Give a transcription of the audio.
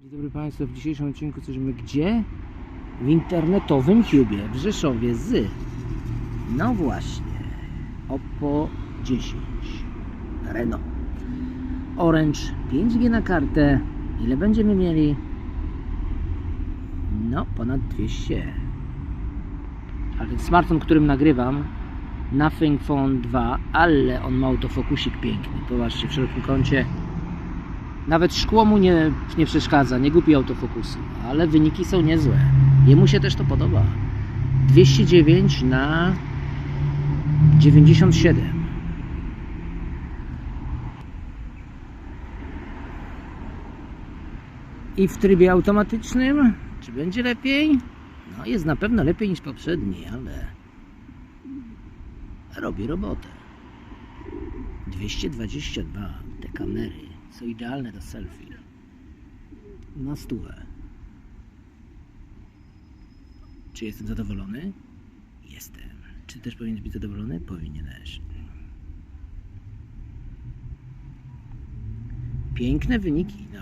Dzień dobry Państwu, w dzisiejszym odcinku jesteśmy gdzie? W internetowym Cubie w Rzeszowie z No właśnie. Oppo 10 Reno Orange 5G na kartę. Ile będziemy mieli? No, ponad 200 Ale smartfon, którym nagrywam Nothing Phone 2 ale on ma autofokusik piękny. Popatrzcie, w szerokim kącie nawet szkło mu nie, nie przeszkadza, nie gubi autofokusu, ale wyniki są niezłe. Jemu się też to podoba. 209 na 97. I w trybie automatycznym, czy będzie lepiej? No jest na pewno lepiej niż poprzedni, ale robi robotę. 222 te kamery są idealne do selfie. Na stówę. Czy jestem zadowolony? Jestem. Czy też powinieneś być zadowolony? Powinieneś. Piękne wyniki.